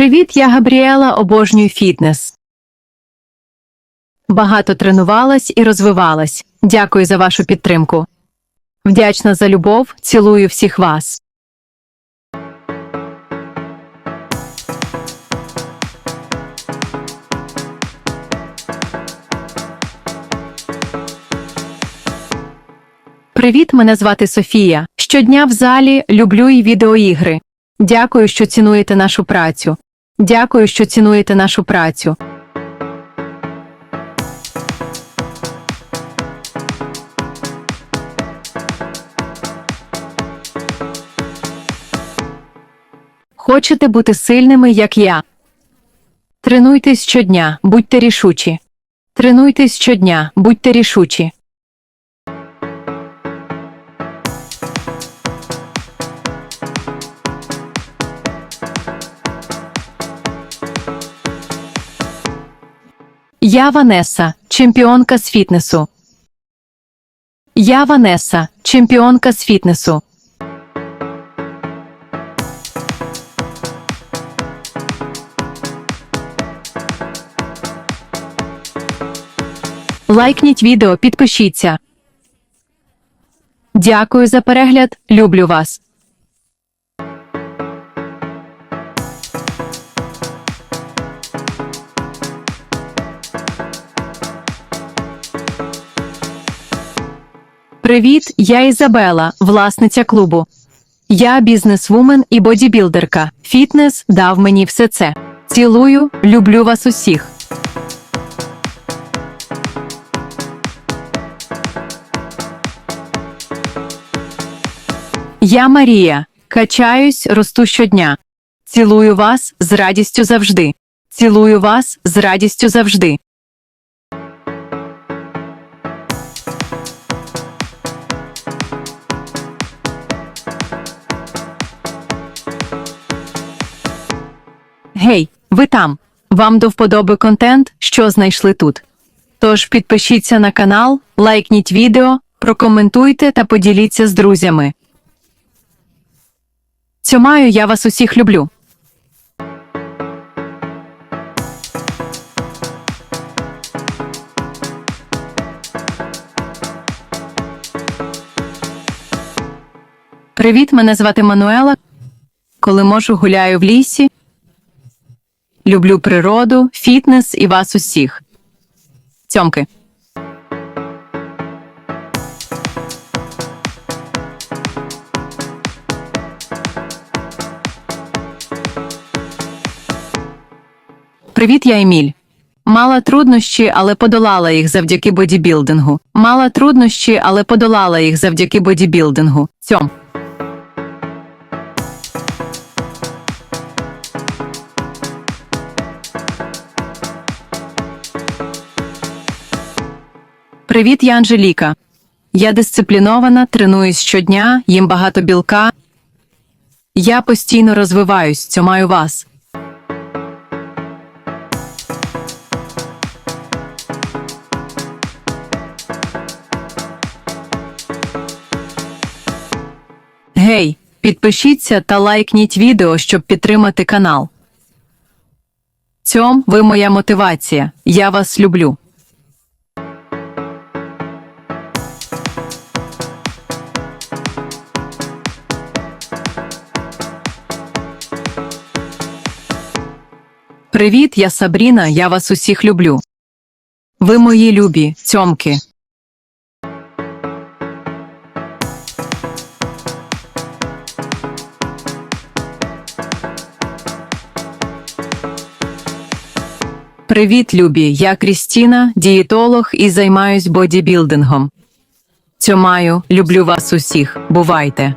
Привіт, я Габріела, обожнюю фітнес. Багато тренувалась і розвивалась. Дякую за вашу підтримку. Вдячна за любов, цілую всіх вас. Привіт, мене звати Софія. Щодня в залі люблю і відеоігри. Дякую, що цінуєте нашу працю. Дякую, що цінуєте нашу працю. Хочете бути сильними, як я? Тренуйтесь щодня, будьте рішучі. Тренуйтесь щодня, будьте рішучі. Я Ванеса, чемпіонка з фітнесу. Я Ванеса, чемпіонка з фітнесу. Лайкніть відео, підпишіться. Дякую за перегляд. Люблю вас. Привіт, я Ізабела, власниця клубу. Я бізнесвумен і бодібілдерка. Фітнес дав мені все це. Цілую, люблю вас усіх. Я Марія. Качаюсь, росту щодня. Цілую вас з радістю завжди. Цілую вас з радістю завжди. Гей, ви там. Вам до вподоби контент, що знайшли тут. Тож підпишіться на канал, лайкніть відео, прокоментуйте та поділіться з друзями. Цьомаю, я вас усіх люблю. Привіт, мене звати Мануела. Коли можу, гуляю в лісі. Люблю природу, фітнес і вас усіх. Цьомки. Привіт, я Еміль. Мала труднощі, але подолала їх завдяки бодібілдингу. Мала труднощі, але подолала їх завдяки бодібілдингу. Цьом. Привіт, я Анжеліка. Я дисциплінована, тренуюсь щодня, їм багато білка. Я постійно розвиваюсь, цьомаю вас. Гей, підпишіться та лайкніть відео, щоб підтримати канал. Цьом ви моя мотивація. Я вас люблю. Привіт, я Сабріна, я вас усіх люблю. Ви мої любі, цьомки. Привіт, любі! Я Крістіна, дієтолог і займаюсь бодібілдингом. Цьомаю, люблю вас усіх. Бувайте!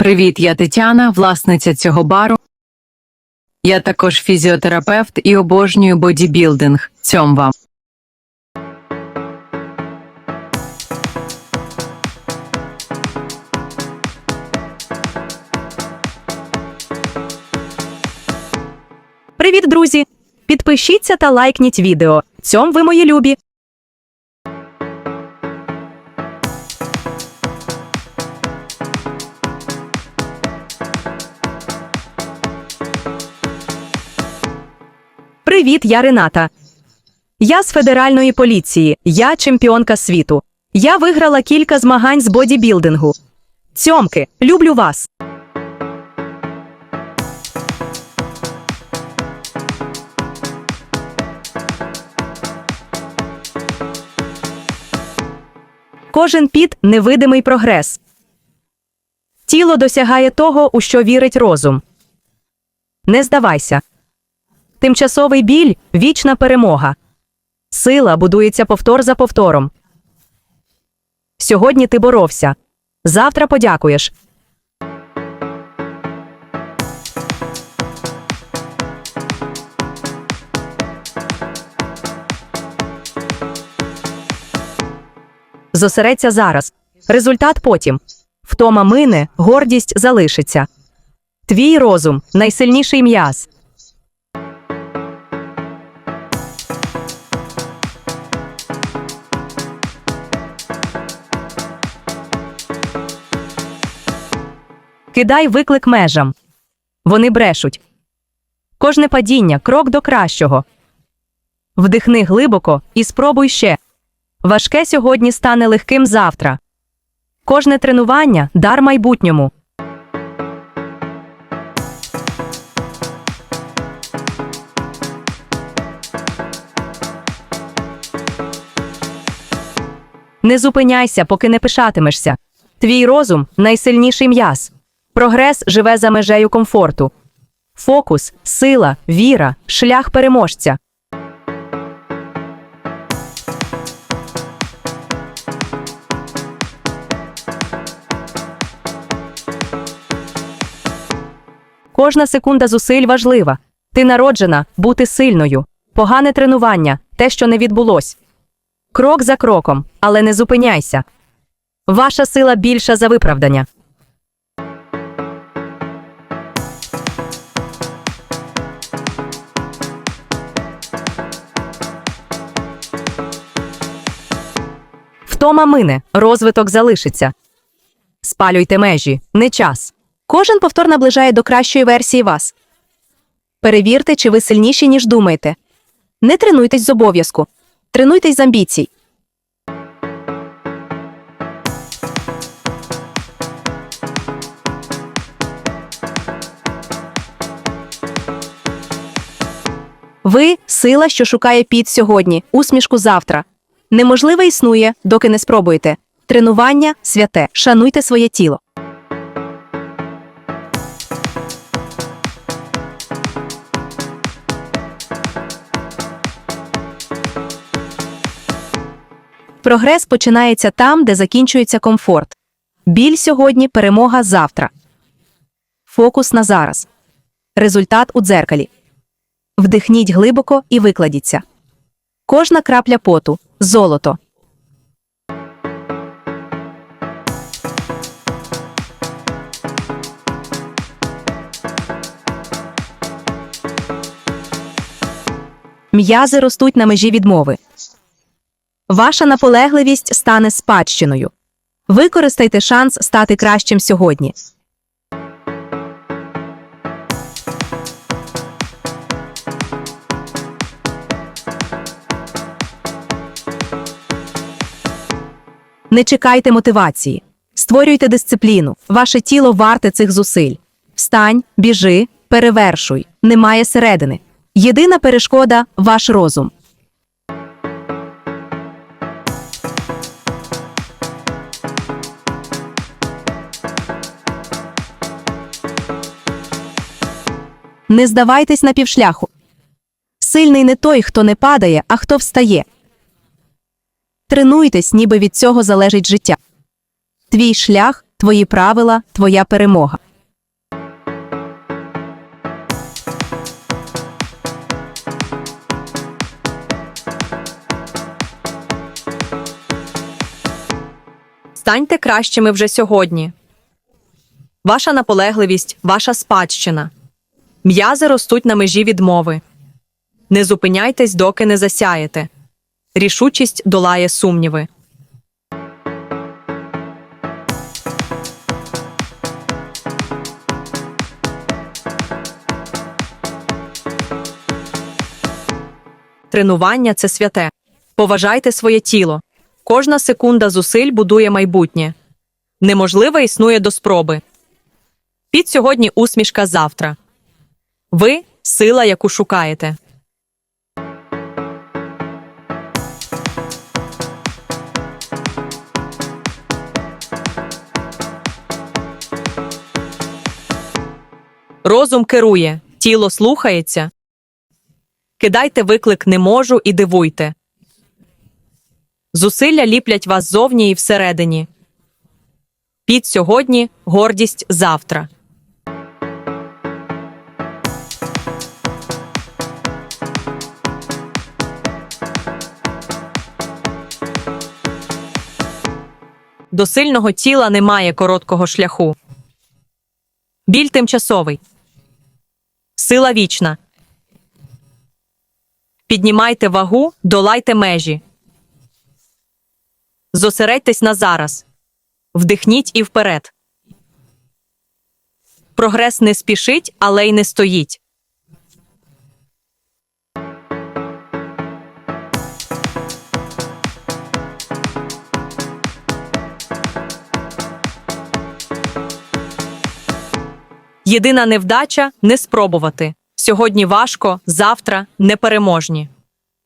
Привіт, я Тетяна, власниця цього бару. Я також фізіотерапевт і обожнюю бодібілдинг. Цьом вам. Привіт, друзі! Підпишіться та лайкніть відео. Цьом ви мої любі. Привіт, я Рената. Я з федеральної поліції. Я чемпіонка світу. Я виграла кілька змагань з бодібілдингу. Цьомки, люблю вас. Кожен піт невидимий прогрес. Тіло досягає того, у що вірить розум. Не здавайся. Тимчасовий біль вічна перемога. Сила будується повтор за повтором. Сьогодні ти боровся. Завтра подякуєш. Зосередься зараз. Результат потім. Втома мине, гордість залишиться. Твій розум найсильніший м'яз. Кидай виклик межам. Вони брешуть. Кожне падіння крок до кращого. Вдихни глибоко і спробуй ще. Важке сьогодні стане легким завтра. Кожне тренування дар майбутньому. Не зупиняйся, поки не пишатимешся. Твій розум найсильніший м'яз. Прогрес живе за межею комфорту. Фокус, сила, віра, шлях переможця. Кожна секунда зусиль важлива. Ти народжена бути сильною. Погане тренування те, що не відбулось. Крок за кроком, але не зупиняйся. Ваша сила більша за виправдання. Втома мине, розвиток залишиться. Спалюйте межі, не час. Кожен повтор наближає до кращої версії вас. Перевірте, чи ви сильніші, ніж думаєте. Не тренуйтесь з обов'язку. Тренуйтесь з амбіцій. Ви сила, що шукає піт сьогодні, усмішку завтра. Неможливе існує, доки не спробуєте. Тренування святе. Шануйте своє тіло. Прогрес починається там, де закінчується комфорт. Біль сьогодні, перемога завтра. Фокус на зараз. Результат у дзеркалі. Вдихніть глибоко і викладіться. Кожна крапля поту золото. М'язи ростуть на межі відмови. Ваша наполегливість стане спадщиною. Використайте шанс стати кращим сьогодні. Не чекайте мотивації. Створюйте дисципліну. Ваше тіло варте цих зусиль. Встань, біжи, перевершуй. Немає середини. Єдина перешкода ваш розум. Не здавайтесь на півшляху. Сильний не той, хто не падає, а хто встає. Тренуйтесь, ніби від цього залежить життя. Твій шлях, твої правила, твоя перемога. Станьте кращими вже сьогодні. Ваша наполегливість, ваша спадщина. М'язи ростуть на межі відмови. Не зупиняйтесь, доки не засяєте. Рішучість долає сумніви. Тренування це святе. Поважайте своє тіло. Кожна секунда зусиль будує майбутнє. Неможливе існує до спроби. Під сьогодні усмішка завтра. Ви сила, яку шукаєте. Розум керує, тіло слухається. Кидайте виклик не можу і дивуйте. Зусилля ліплять вас зовні і всередині. Під сьогодні гордість завтра. До сильного тіла немає короткого шляху. Біль тимчасовий. Сила вічна. Піднімайте вагу, долайте межі. Зосередьтесь на зараз. Вдихніть і вперед. Прогрес не спішить, але й не стоїть. Єдина невдача не спробувати. Сьогодні важко, завтра непереможні.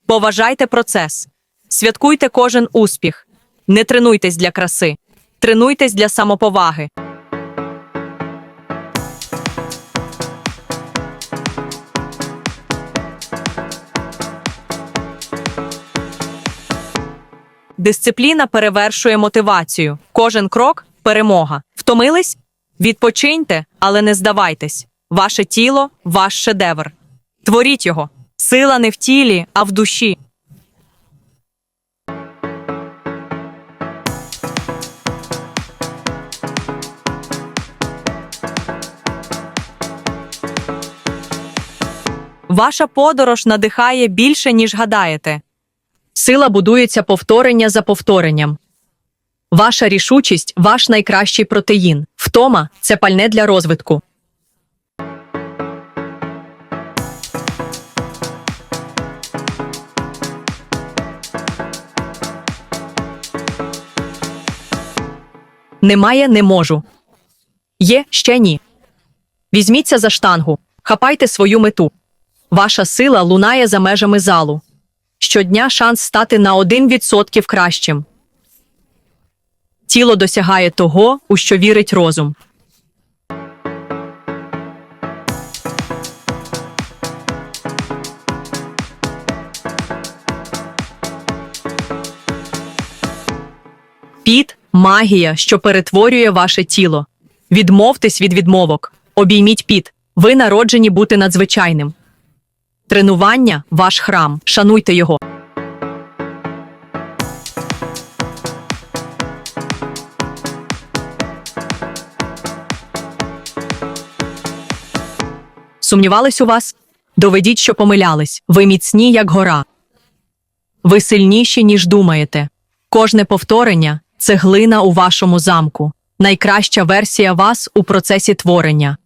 Поважайте процес. Святкуйте кожен успіх. Не тренуйтесь для краси. Тренуйтесь для самоповаги. Дисципліна перевершує мотивацію. Кожен крок перемога. Втомились? Відпочиньте, але не здавайтесь. Ваше тіло ваш шедевр. Творіть його. Сила не в тілі, а в душі. Ваша подорож надихає більше, ніж гадаєте. Сила будується повторення за повторенням. Ваша рішучість ваш найкращий протеїн. Втома це пальне для розвитку. Немає, не можу. Є ще ні. Візьміться за штангу, хапайте свою мету. Ваша сила лунає за межами залу. Щодня шанс стати на 1% кращим. Тіло досягає того, у що вірить розум. Піт магія, що перетворює ваше тіло. Відмовтесь від відмовок. Обійміть піт. Ви народжені бути надзвичайним. Тренування ваш храм. Шануйте його. Сумнівались у вас? Доведіть, що помилялись. Ви міцні, як гора. Ви сильніші, ніж думаєте. Кожне повторення це глина у вашому замку. Найкраща версія вас у процесі творення.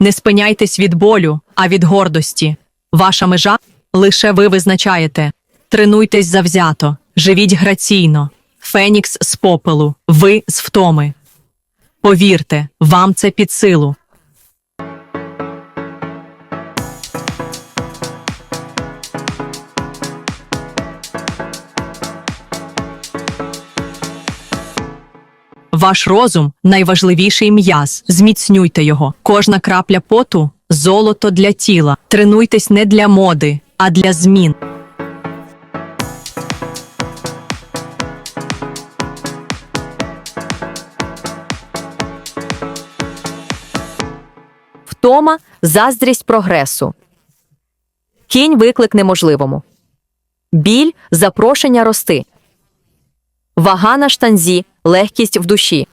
Не спиняйтесь від болю, а від гордості. Ваша межа лише ви визначаєте. Тренуйтесь завзято, живіть граційно. Фенікс з попелу, ви з втоми. Повірте, вам це під силу. Ваш розум найважливіший м'яз. Зміцнюйте його. Кожна крапля поту золото для тіла. Тренуйтесь не для моди, а для змін. Заздрість прогресу. Кінь виклик неможливому. Біль запрошення рости. Вага на штанзі, легкість в душі.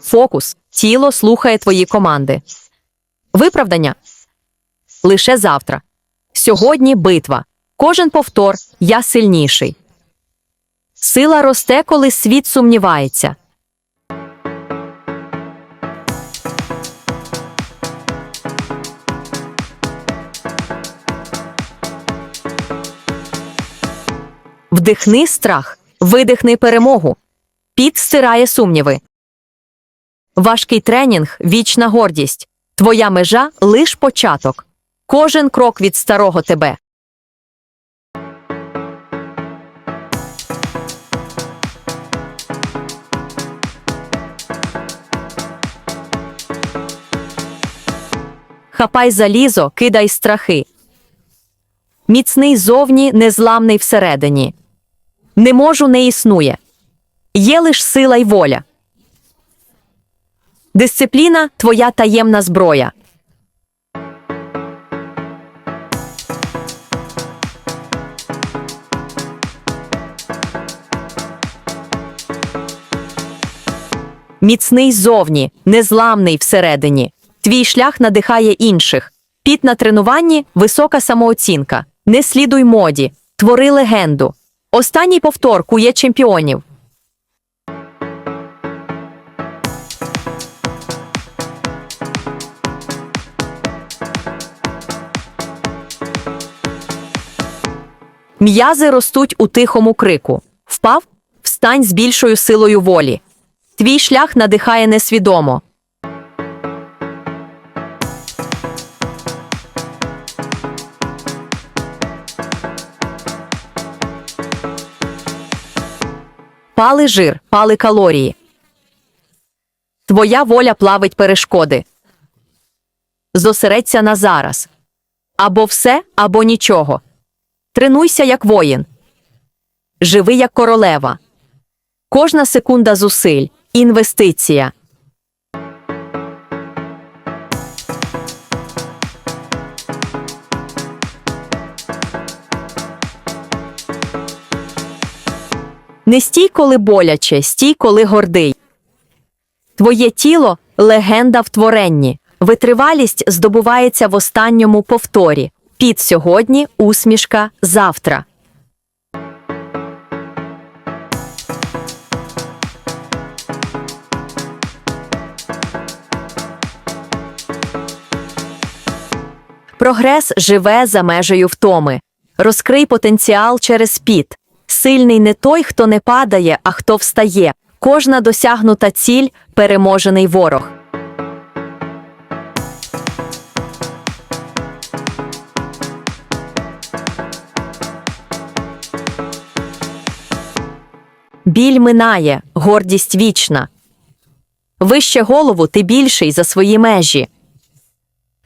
Фокус. Тіло слухає твої команди. Виправдання лише завтра. Сьогодні битва. Кожен повтор я сильніший. Сила росте, коли світ сумнівається. Вдихни страх, видихни перемогу. Піт стирає сумніви. Важкий тренінг вічна гордість. Твоя межа лиш початок. Кожен крок від старого тебе. Хапай залізо, кидай страхи. Міцний зовні, незламний всередині. Не можу не існує. Є лиш сила й воля. Дисципліна твоя таємна зброя. Міцний зовні, незламний всередині. Твій шлях надихає інших. Піт на тренуванні висока самооцінка. Не слідуй моді, твори легенду. Останній повтор кує чемпіонів. М'язи ростуть у тихому крику. Впав? Встань з більшою силою волі. Твій шлях надихає несвідомо. Пали жир, пали калорії. Твоя воля плавить перешкоди. Зосередься на зараз. Або все, або нічого. Тренуйся як воїн. Живи як королева. Кожна секунда зусиль інвестиція. Не стій, коли боляче, стій, коли гордий. Твоє тіло легенда в творенні. Витривалість здобувається в останньому повторі. Під сьогодні, усмішка завтра. Прогрес живе за межею втоми. Розкрий потенціал через піт. Сильний не той, хто не падає, а хто встає. Кожна досягнута ціль переможений ворог. Біль минає, гордість вічна. Вище голову ти більший за свої межі.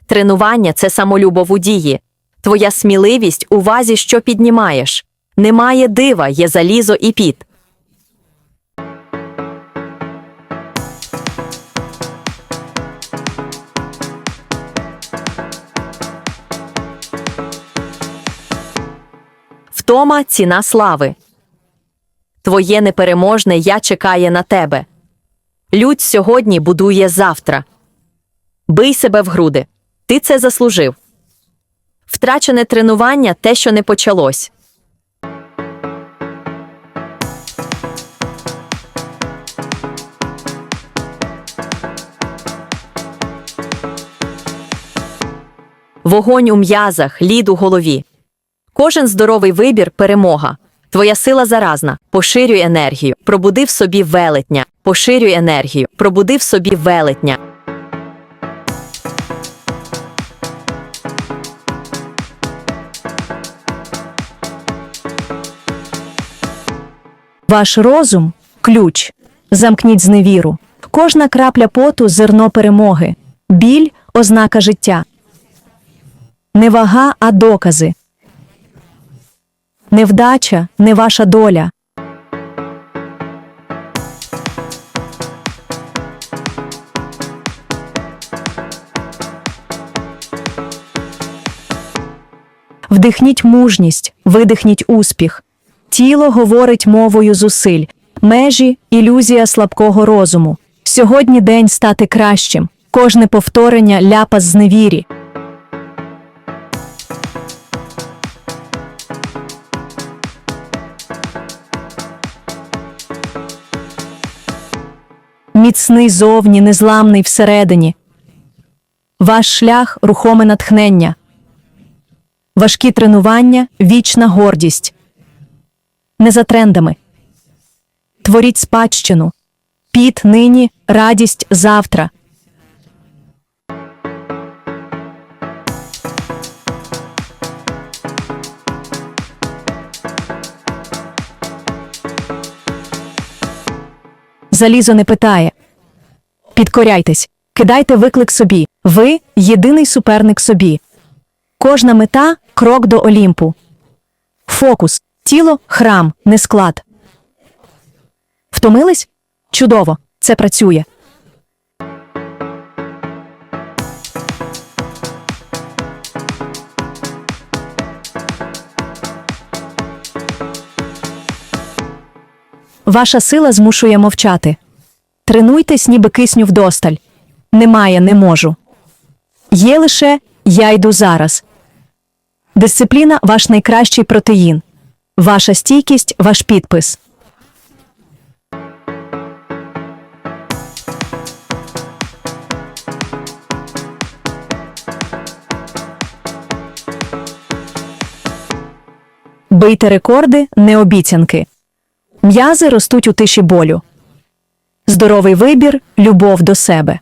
Тренування це самолюбов у дії. Твоя сміливість у вазі, що піднімаєш. Немає дива, є залізо і піт. Втома ціна слави. Твоє непереможне я чекає на тебе. Людь сьогодні будує завтра. Бий себе в груди. Ти це заслужив. Втрачене тренування те, що не почалось. Вогонь у м'язах, лід у голові. Кожен здоровий вибір перемога. Твоя сила заразна. Поширюй енергію. Пробуди в собі велетня. Поширюй енергію. Пробуди в собі велетня. Ваш розум ключ. Замкніть зневіру. Кожна крапля поту зерно перемоги. Біль ознака життя. Не вага, а докази. Невдача не ваша доля. Вдихніть мужність, видихніть успіх. Тіло говорить мовою зусиль, межі ілюзія слабкого розуму. Сьогодні день стати кращим. Кожне повторення ляпа з зневірі. Міцний зовні, незламний всередині. Ваш шлях рухоме натхнення. Важкі тренування вічна гордість. Не за трендами. Творіть спадщину. Піт нині, радість завтра. Залізо не питає. Підкоряйтесь, кидайте виклик собі. Ви єдиний суперник собі. Кожна мета крок до Олімпу. Фокус, тіло, храм, не склад. Втомились? Чудово, це працює. Ваша сила змушує мовчати. Тренуйтесь, ніби кисню вдосталь. Немає, не можу. Є лише я йду зараз. Дисципліна ваш найкращий протеїн. Ваша стійкість ваш підпис. Бийте рекорди, не обіцянки. М'язи ростуть у тиші болю. Здоровий вибір любов до себе.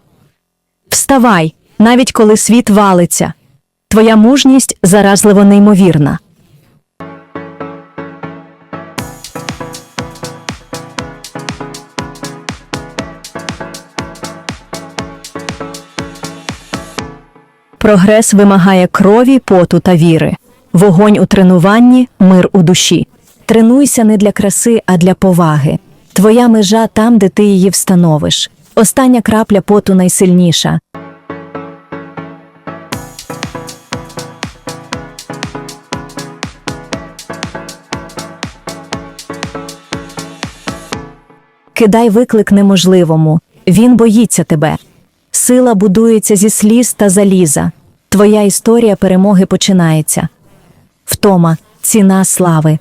Вставай, навіть коли світ валиться. Твоя мужність заразливо неймовірна. Прогрес вимагає крові, поту та віри. Вогонь у тренуванні, мир у душі. Тренуйся не для краси, а для поваги. Твоя межа там, де ти її встановиш. Остання крапля поту найсильніша. Кидай виклик неможливому. Він боїться тебе. Сила будується зі сліз та заліза. Твоя історія перемоги починається. Втома, ціна слави.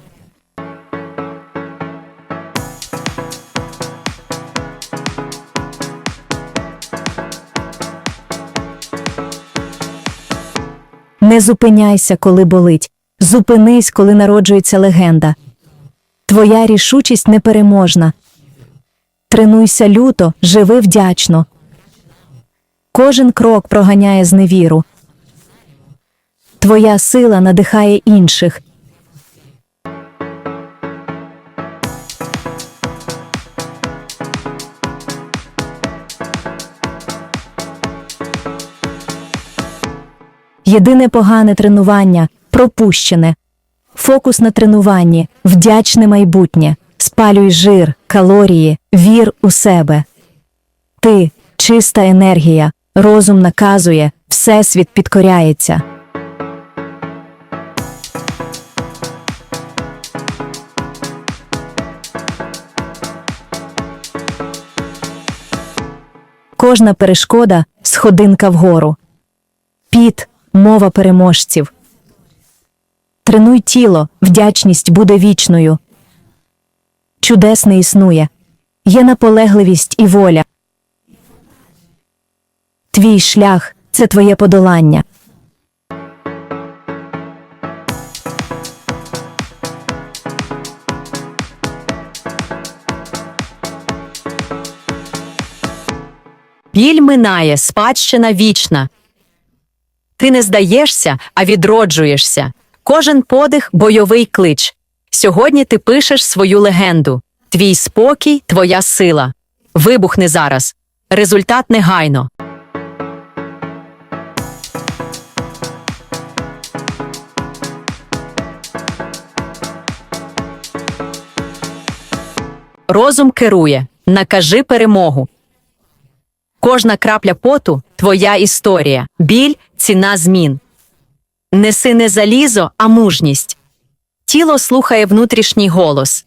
Не зупиняйся, коли болить. Зупинись, коли народжується легенда. Твоя рішучість непереможна. Тренуйся люто, живи вдячно. Кожен крок проганяє зневіру. Твоя сила надихає інших. Єдине погане тренування пропущене. Фокус на тренуванні, вдячне майбутнє. Спалюй жир, калорії, вір у себе. Ти чиста енергія, розум наказує, всесвіт підкоряється. Кожна перешкода сходинка вгору. Піт мова переможців. Тренуй тіло, вдячність буде вічною. Чудес не існує. Є наполегливість і воля. Твій шлях це твоє подолання. Біль минає, спадщина вічна. Ти не здаєшся, а відроджуєшся. Кожен подих бойовий клич. Сьогодні ти пишеш свою легенду. Твій спокій, твоя сила. Вибухни зараз. Результат негайно. Розум керує. Накажи перемогу. Кожна крапля поту твоя історія, біль ціна змін. Неси не залізо, а мужність. Тіло слухає внутрішній голос.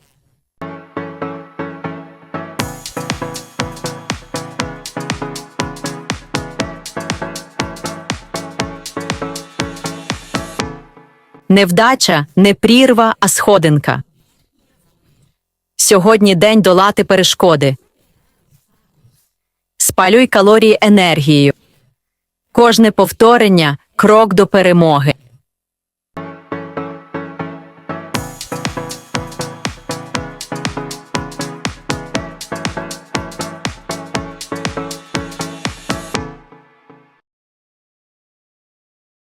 Невдача не прірва, а сходинка. Сьогодні день долати перешкоди. Спалюй калорії енергією. Кожне повторення крок до перемоги.